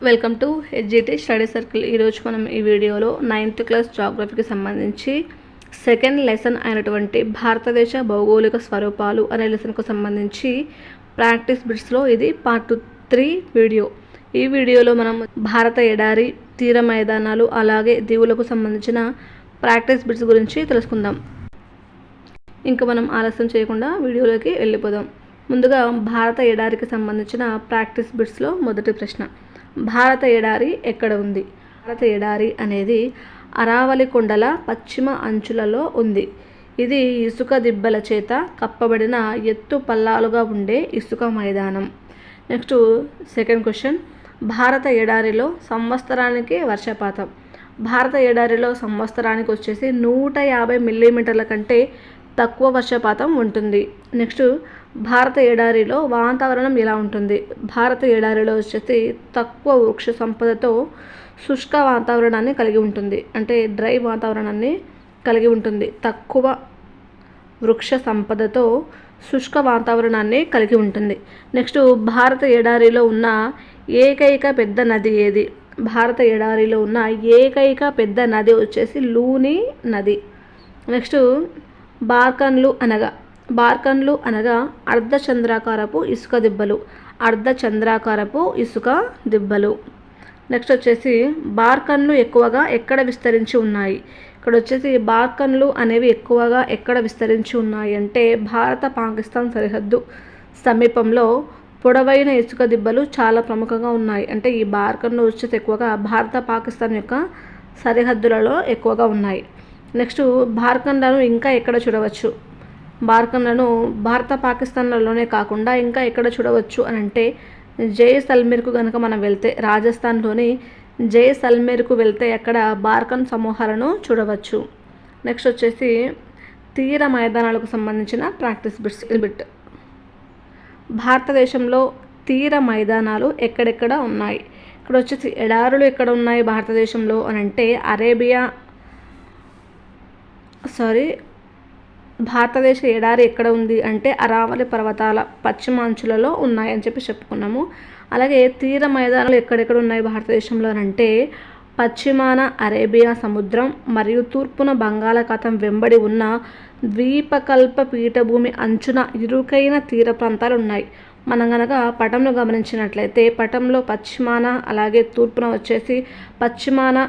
Welcome to HGT study circle ఈరోజు మనం ఈ వీడియోలో నైన్త్ క్లాస్ జాగ్రఫీకి సంబంధించి సెకండ్ లెసన్ అయినటువంటి భారతదేశ భౌగోళిక స్వరూపాలు అనే లెసన్కు సంబంధించి ప్రాక్టీస్ బిట్స్లో ఇది పార్ట్ త్రీ వీడియో ఈ వీడియోలో మనం భారత ఎడారి తీర మైదానాలు అలాగే దీవులకు సంబంధించిన ప్రాక్టీస్ బిట్స్ గురించి తెలుసుకుందాం. ఇంకా మనం ఆలస్యం చేయకుండా వీడియోలోకి వెళ్ళిపోదాం. ముందుగా భారత ఎడారికి సంబంధించిన ప్రాక్టీస్ బిట్స్లో మొదటి ప్రశ్న. భారత ఎడారి ఎక్కడ ఉంది? భారత ఎడారి అనేది అరావలి కొండల పశ్చిమ అంచులలో ఉంది. ఇది ఇసుక దిబ్బల చేత కప్పబడిన ఎత్తు పల్లాలుగా ఉండే ఇసుక మైదానం. Next second question. భారత ఎడారిలో సంవత్సరానికి వర్షపాతం. భారత ఎడారిలో సంవత్సరానికి వచ్చేసి నూట యాభై మిల్లీమీటర్ల కంటే తక్కువ వర్షపాతం ఉంటుంది. నెక్స్ట్ భారత ఎడారిలో వాతావరణం ఎలా ఉంటుంది? భారత ఎడారిలో వచ్చేసి తక్కువ వృక్ష సంపదతో శుష్క వాతావరణాన్ని కలిగి ఉంటుంది. అంటే డ్రై వాతావరణాన్ని కలిగి ఉంటుంది. తక్కువ వృక్ష సంపదతో శుష్క వాతావరణాన్ని కలిగి ఉంటుంది. నెక్స్ట్ భారత ఎడారిలో ఉన్న ఏకైక పెద్ద నది ఏది? భారత ఎడారిలో ఉన్న ఏకైక పెద్ద నది వచ్చేసి లూని నది. నెక్స్ట్ బార్కన్లు అనగా బార్కన్లు అనగా అర్ధచంద్రాకారపు ఇసుక దిబ్బలు. అర్ధచంద్రాకారపు ఇసుక దిబ్బలు. నెక్స్ట్ వచ్చేసి బార్కన్లు ఎక్కువగా ఎక్కడ విస్తరించి ఉన్నాయి? ఇక్కడ వచ్చేసి బార్కన్లు అనేవి ఎక్కువగా ఎక్కడ విస్తరించి ఉన్నాయి అంటే భారత పాకిస్తాన్ సరిహద్దు సమీపంలో పొడవైన ఇసుక దిబ్బలు చాలా ప్రముఖంగా ఉన్నాయి. అంటే ఈ బార్కన్లు వచ్చేసి ఎక్కువగా భారత పాకిస్తాన్ యొక్క సరిహద్దులలో ఎక్కువగా ఉన్నాయి. నెక్స్ట్ బార్కన్లను ఇంకా ఎక్కడ చూడవచ్చు? బార్కన్లను భారత పాకిస్తాన్లలోనే కాకుండా ఇంకా ఎక్కడ చూడవచ్చు అని అంటే జైసల్మేర్కు కనుక మనం వెళ్తే రాజస్థాన్లోని జైసల్మేర్కు వెళ్తే అక్కడ బార్కన్ సమూహాలను చూడవచ్చు. నెక్స్ట్ వచ్చేసి తీర మైదానాలకు సంబంధించిన ప్రాక్టీస్ బిట్స్ బిట్. భారతదేశంలో తీర మైదానాలు ఎక్కడెక్కడ ఉన్నాయి? ఇక్కడ వచ్చేసి ఎడారులు ఎక్కడ ఉన్నాయి భారతదేశంలో అని అంటే అరేబియా సారీ భారతదేశ ఎడారి ఎక్కడ ఉంది అంటే అరావలి పర్వతాల పశ్చిమాంచులలో ఉన్నాయని చెప్పి చెప్పుకున్నాము. అలాగే తీర మైదానాలు ఎక్కడెక్కడ ఉన్నాయి భారతదేశంలో అంటే పశ్చిమాన అరేబియా సముద్రం మరియు తూర్పున బంగాళాఖాతం వెంబడి ఉన్న ద్వీపకల్ప పీఠభూమి అంచున ఇరుకైన తీర ప్రాంతాలు ఉన్నాయి. మనం కనుక పటంలో గమనించినట్లయితే పటంలో పశ్చిమాన అలాగే తూర్పున వచ్చేసి పశ్చిమాన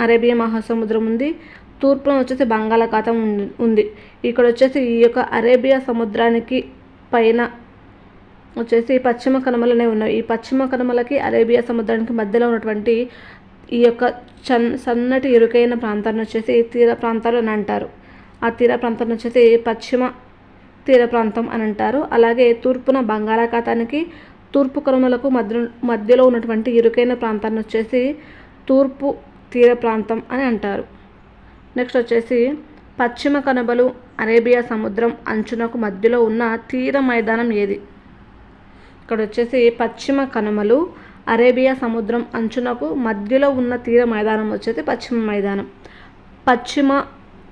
అరేబియా మహాసముద్రం ఉంది. తూర్పున వచ్చేసి బంగాళాఖాతం ఉంది ఇక్కడ వచ్చేసి ఈ యొక్క అరేబియా సముద్రానికి పైన వచ్చేసి పశ్చిమ కనుమలనే ఉన్నాయి. ఈ పశ్చిమ కనుమలకి అరేబియా సముద్రానికి మధ్యలో ఉన్నటువంటి ఈ యొక్క చన్ సన్నటి ఇరుకైన ప్రాంతాన్ని వచ్చేసి తీర ప్రాంతాలు అని అంటారు. ఆ తీర ప్రాంతాన్ని వచ్చేసి పశ్చిమ తీర ప్రాంతం అని అంటారు. అలాగే తూర్పున బంగాళాఖాతానికి తూర్పు కనుమలకు మధ్య మధ్యలో ఉన్నటువంటి ఇరుకైన ప్రాంతాన్ని వచ్చేసి తూర్పు తీర ప్రాంతం అని అంటారు. నెక్స్ట్ వచ్చేసి పశ్చిమ కనుబలు అరేబియా సముద్రం అంచునకు మధ్యలో ఉన్న తీర మైదానం ఏది? ఇక్కడ వచ్చేసి పశ్చిమ కనుమలు అరేబియా సముద్రం అంచునకు మధ్యలో ఉన్న తీర మైదానం వచ్చేసి పశ్చిమ మైదానం. పశ్చిమ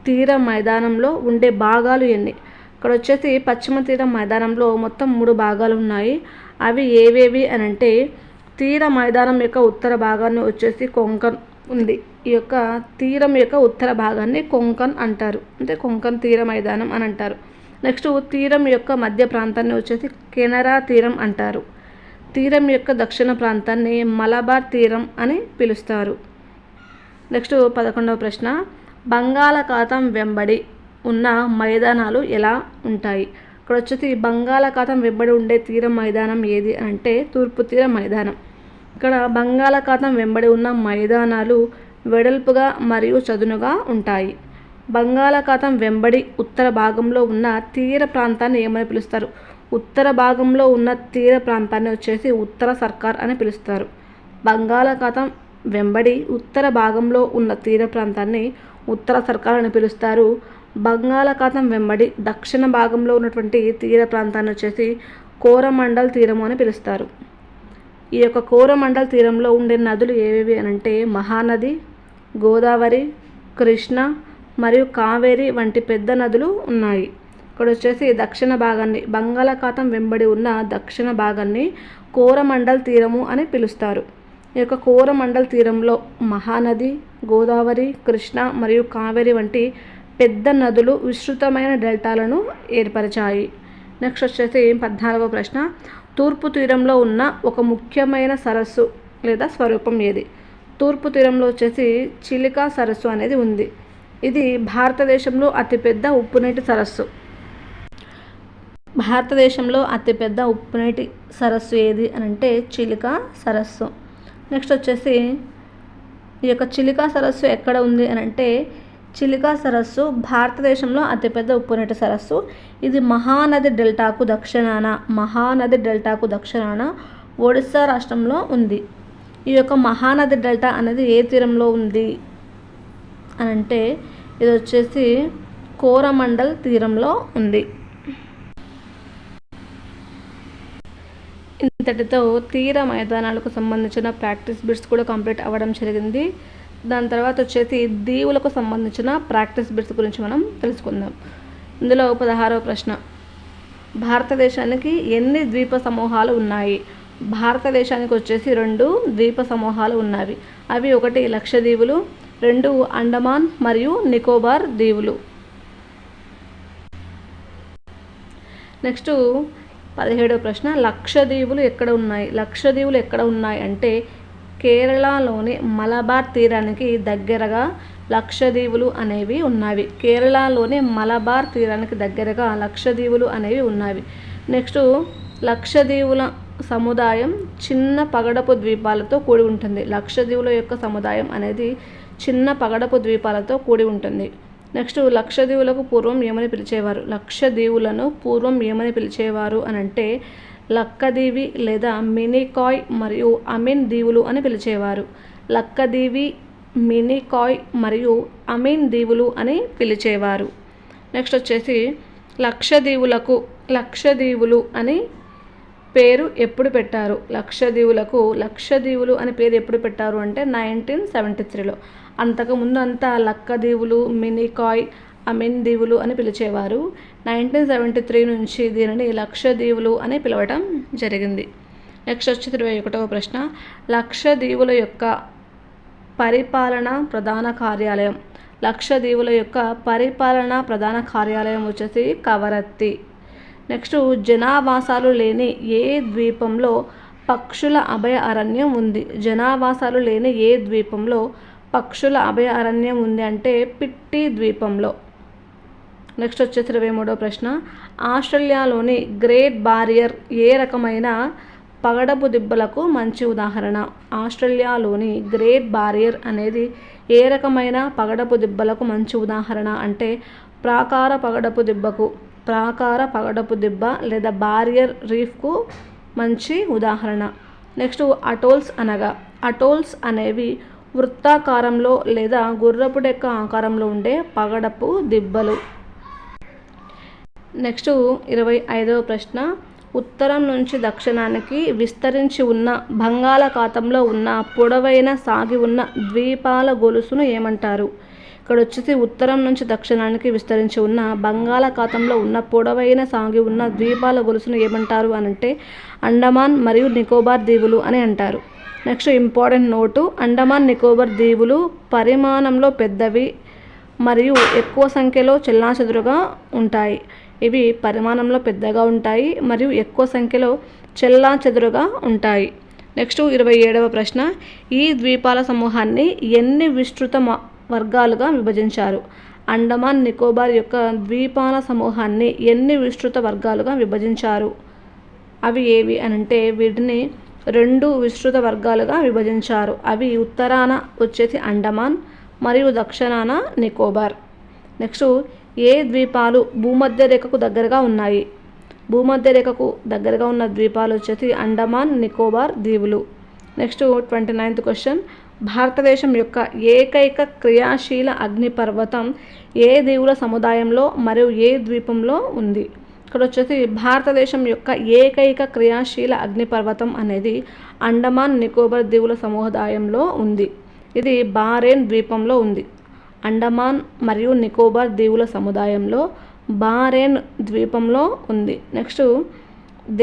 తీర మైదానంలో ఉండే భాగాలు ఎన్ని? ఇక్కడ వచ్చేసి పశ్చిమ తీర మైదానంలో మొత్తం మూడు భాగాలు ఉన్నాయి. అవి ఏవేవి అని అంటే తీర మైదానం యొక్క ఉత్తర భాగాన్ని వచ్చేసి కొంకన్ ఉంది. ఈ యొక్క తీరం యొక్క ఉత్తర భాగాన్ని కొంకన్ అంటారు. అంటే కొంకన్ తీర మైదానం అని అంటారు. నెక్స్ట్ తీరం యొక్క మధ్య ప్రాంతాన్ని వచ్చేసి కెనరా తీరం అంటారు. తీరం యొక్క దక్షిణ ప్రాంతాన్ని మలబార్ తీరం అని పిలుస్తారు. నెక్స్ట్ పదకొండవ ప్రశ్న బంగాళాఖాతం వెంబడి ఉన్న మైదానాలు ఎలా ఉంటాయి? ఇక్కడ వచ్చేసి బంగాళాఖాతం వెంబడి ఉండే తీరం మైదానం ఏది అంటే తూర్పు తీర మైదానం. ఇక్కడ బంగాళాఖాతం వెంబడి ఉన్న మైదానాలు వెడల్పుగా మరియు చదునుగా ఉంటాయి. బంగాళాఖాతం వెంబడి ఉత్తర భాగంలో ఉన్న తీర ప్రాంతాన్ని ఏమని పిలుస్తారు? ఉత్తర భాగంలో ఉన్న తీర ప్రాంతాన్ని వచ్చేసి ఉత్తర సర్కార్ అని పిలుస్తారు. బంగాళాఖాతం వెంబడి ఉత్తర భాగంలో ఉన్న తీర ప్రాంతాన్ని ఉత్తర సర్కార్ అని పిలుస్తారు. బంగాళాఖాతం వెంబడి దక్షిణ భాగంలో ఉన్నటువంటి తీర ప్రాంతాన్ని వచ్చేసి కోరమండల్ తీరము అని పిలుస్తారు. ఈ యొక్క కోరమండల్ తీరంలో ఉండే నదులు ఏవేవి అని అంటే మహానది గోదావరి కృష్ణ మరియు కావేరి వంటి పెద్ద నదులు ఉన్నాయి. ఇక్కడ వచ్చేసి దక్షిణ భాగాన్ని బంగాళాఖాతం వెంబడి ఉన్న దక్షిణ భాగాన్ని కోరమండల్ తీరము అని పిలుస్తారు. ఈ యొక్క కోరమండల్ తీరంలో మహానది గోదావరి కృష్ణ మరియు కావేరి వంటి పెద్ద నదులు విస్తృతమైన డెల్టాలను ఏర్పరిచాయి. నెక్స్ట్ వచ్చేసి పద్నాలుగవ ప్రశ్న. తూర్పు తీరంలో ఉన్న ఒక ముఖ్యమైన సరస్సు లేదా స్వరూపం ఏది? తూర్పు తీరంలో వచ్చేసి చిలికా సరస్సు అనేది ఉంది. ఇది భారతదేశంలో అతిపెద్ద ఉప్పునీటి సరస్సు. భారతదేశంలో అతిపెద్ద ఉప్పునీటి సరస్సు ఏది అని అంటే చిలికా సరస్సు. నెక్స్ట్ వచ్చేసి ఈ యొక్క చిలికా సరస్సు ఎక్కడ ఉంది అని అంటే చిలికా సరస్సు భారతదేశంలో అతిపెద్ద ఉప్పునీటి సరస్సు. ఇది మహానది డెల్టాకు దక్షిణాన మహానది డెల్టాకు దక్షిణాన ఒడిస్సా రాష్ట్రంలో ఉంది. ఈ యొక్క మహానది డెల్టా అనేది ఏ తీరంలో ఉంది అని అంటే ఇది వచ్చేసి కోరమండల్ తీరంలో ఉంది. ఇంతటితో తీర మైదానాలకు సంబంధించిన ప్రాక్టీస్ బిట్స్ కూడా కంప్లీట్ అవ్వడం జరిగింది. దాని తర్వాత వచ్చేసి దీవులకు సంబంధించిన ప్రాక్టీస్ బిట్స్ గురించి మనం తెలుసుకుందాం. ఇందులో పదహారవ ప్రశ్న. భారతదేశానికి ఎన్ని ద్వీప సమూహాలు ఉన్నాయి? భారతదేశానికి వచ్చేసి రెండు ద్వీప సమూహాలు ఉన్నవి. అవి ఒకటి లక్షద్వీపులు రెండు అండమాన్ మరియు నికోబార్ దీవులు నెక్స్ట్ పదిహేడవ ప్రశ్న లక్షద్వీపులు ఎక్కడ ఉన్నాయి? లక్షద్వీపులు ఎక్కడ ఉన్నాయి అంటే కేరళలోని మలబార్ తీరానికి దగ్గరగా లక్షద్వీపులు అనేవి ఉన్నవి. కేరళలోని మలబార్ తీరానికి దగ్గరగా లక్షద్వీపులు అనేవి ఉన్నవి. నెక్స్ట్ లక్షద్వీపుల సముదాయం చిన్న పగడపు ద్వీపాలతో కూడి ఉంటుంది. లక్షద్వీపుల యొక్క సముదాయం అనేది చిన్న పగడపు ద్వీపాలతో కూడి ఉంటుంది. నెక్స్ట్ లక్షద్వీపులకు పూర్వం ఏమని పిలిచేవారు? లక్షద్వీపులను పూర్వం ఏమని పిలిచేవారు అని అంటే లక్కదీవి లేదా మినికాయ్ మరియు అమీన్ దీవులు అని పిలిచేవారు. లక్కదీవి మినికాయ్ మరియు అమీన్ దీవులు అని పిలిచేవారు. నెక్స్ట్ వచ్చేసి లక్షద్వీపులకు లక్షద్వీపులు అని పేరు ఎప్పుడు పెట్టారు? లక్షదీవులకు లక్షదీవులు అనే పేరు ఎప్పుడు పెట్టారు అంటే నైన్టీన్ సెవెంటీ త్రీలో అంతకుముందు అంతా లక్కదీవులు మినికాయ్ అమిన్ దీవులు అని పిలిచేవారు. నైన్టీన్ సెవెంటీ త్రీ నుంచి దీనిని లక్షదీవులు అని పిలవటం జరిగింది. నెక్స్ట్ వచ్చి ఇరవై ఒకటవ ప్రశ్న. లక్షదీవుల యొక్క పరిపాలన ప్రధాన కార్యాలయం. లక్షదీవుల యొక్క పరిపాలన ప్రధాన కార్యాలయం వచ్చేసి కవరత్తి. నెక్స్ట్ జనావాసాలు లేని ఏ ద్వీపంలో పక్షుల అభయ అరణ్యం ఉంది? జనావాసాలు లేని ఏ ద్వీపంలో పక్షుల అభయ అరణ్యం ఉంది అంటే పిట్టి ద్వీపంలో? నెక్స్ట్ వచ్చేసి ఇరవై మూడో ప్రశ్న. ఆస్ట్రేలియాలోని గ్రేట్ బారియర్ ఏ రకమైన పగడపు దిబ్బలకు మంచి ఉదాహరణ? ఆస్ట్రేలియాలోని గ్రేట్ బారియర్ అనేది ఏ రకమైన పగడపు దిబ్బలకు మంచి ఉదాహరణ అంటే ప్రాకార పగడపు దిబ్బకు? ప్రాకార పగడపు దిబ్బ లేదా బారియర్ రీఫ్కు మంచి ఉదాహరణ. నెక్స్ట్ అటోల్స్ అనగా అటోల్స్ అనేవి వృత్తాకారంలో లేదా గుర్రపు డెక్క ఆకారంలో ఉండే పగడపు దిబ్బలు. నెక్స్ట్ ఇరవై ఐదవ ప్రశ్న ఉత్తరం నుంచి దక్షిణానికి విస్తరించి ఉన్న బంగాళాఖాతంలో ఉన్న పొడవైన సాగి ఉన్న ద్వీపాల గొలుసును ఏమంటారు? ఇక్కడ వచ్చేసి ఉత్తరం నుంచి దక్షిణానికి విస్తరించి ఉన్న బంగాళాఖాతంలో ఉన్న పొడవైన సాగి ఉన్న ద్వీపాల గొలుసును ఏమంటారు అని అంటే అండమాన్ మరియు నికోబార్ దీవులు అని అంటారు. Next important note Andaman Nicobar దీవులు పరిమాణంలో పెద్దవి మరియు ఎక్కువ సంఖ్యలో చెల్లాచెదురుగా ఉంటాయి. ఇవి పరిమాణంలో పెద్దగా ఉంటాయి మరియు ఎక్కువ సంఖ్యలో చెల్లాచెదురుగా ఉంటాయి. నెక్స్ట్ ఇరవై ఏడవ ప్రశ్న ఈ ద్వీపాల సమూహాన్ని ఎన్ని విస్తృత వర్గాలుగా విభజించారు. అండమాన్ నికోబార్ యొక్క ద్వీపాల సమూహాన్ని ఎన్ని విస్తృత వర్గాలుగా విభజించారు? అవి ఏవి అని అంటే వీటిని రెండు విస్తృత వర్గాలుగా విభజించారు. అవి ఉత్తరాన వచ్చేసి అండమాన్ మరియు దక్షిణాన నికోబార్. నెక్స్ట్ ఏ ద్వీపాలు భూమధ్య రేఖకు దగ్గరగా ఉన్నాయి? భూమధ్య రేఖకు దగ్గరగా ఉన్న ద్వీపాలు వచ్చేసి అండమాన్ నికోబార్ దీవులు నెక్స్ట్ ట్వంటీ నైన్త్ క్వశ్చన్. భారతదేశం యొక్క ఏకైక క్రియాశీల అగ్నిపర్వతం ఏ దీవుల సముదాయంలో మరియు ఏ ద్వీపంలో ఉంది? ఇక్కడ వచ్చేసి భారతదేశం యొక్క ఏకైక క్రియాశీల అగ్నిపర్వతం అనేది అండమాన్ నికోబార్ దీవుల సముదాయంలో ఉంది. ఇది బారేన్ ద్వీపంలో ఉంది. అండమాన్ మరియు నికోబార్ దీవుల సముదాయంలో బారేన్ ద్వీపంలో ఉంది. నెక్స్ట్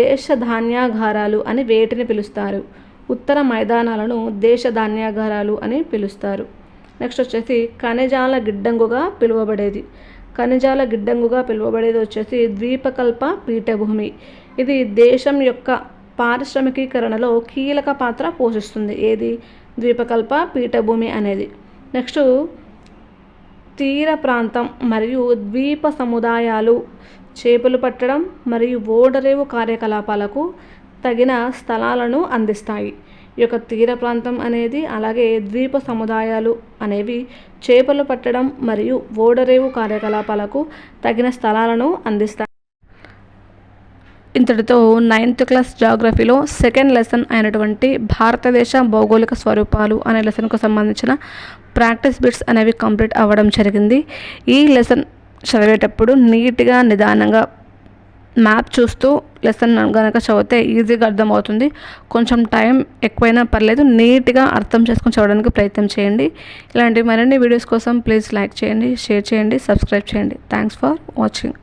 దేశ ధాన్యాగారాలు అని వేటిని పిలుస్తారు? ఉత్తర మైదానాలను దేశ ధాన్యాగారాలు అని పిలుస్తారు. నెక్స్ట్ వచ్చేసి ఖనిజాల గిడ్డంగుగా పిలువబడేది. ఖనిజాల గిడ్డంగుగా పిలువబడేది వచ్చేసి ద్వీపకల్ప పీఠభూమి. ఇది దేశం యొక్క పారిశ్రామికీకరణలో కీలక పాత్ర పోషిస్తుంది. ఏది? ద్వీపకల్ప పీఠభూమి అనేది. నెక్స్ట్ తీర ప్రాంతం మరియు ద్వీప సముదాయాలు చేపలు పట్టడం మరియు ఓడరేవు కార్యకలాపాలకు తగిన స్థలాలను అందిస్తాయి. ఈ యొక్క తీర ప్రాంతం అనేది అలాగే ద్వీప సముదాయాలు అనేవి చేపలు పట్టడం మరియు ఓడరేవు కార్యకలాపాలకు తగిన స్థలాలను అందిస్తాయి. ఇంతటితో నైన్త్ క్లాస్ జాగ్రఫీలో సెకండ్ లెసన్ అయినటువంటి భారతదేశ భౌగోళిక స్వరూపాలు అనే లెసన్కు సంబంధించిన ప్రాక్టీస్ బిట్స్ అనేవి కంప్లీట్ అవ్వడం జరిగింది. ఈ లెసన్ చదివేటప్పుడు నీట్గా నిదానంగా మ్యాప్ చూస్తూ లెసన్ కనుక చదివితే ఈజీగా అర్థమవుతుంది. కొంచెం టైం ఎక్కువైనా పర్లేదు నీట్గా అర్థం చేసుకొని చదవడానికి ప్రయత్నం చేయండి. ఇలాంటి మరిన్ని వీడియోస్ కోసం ప్లీజ్ లైక్ చేయండి షేర్ చేయండి సబ్స్క్రైబ్ చేయండి. Thanks for watching.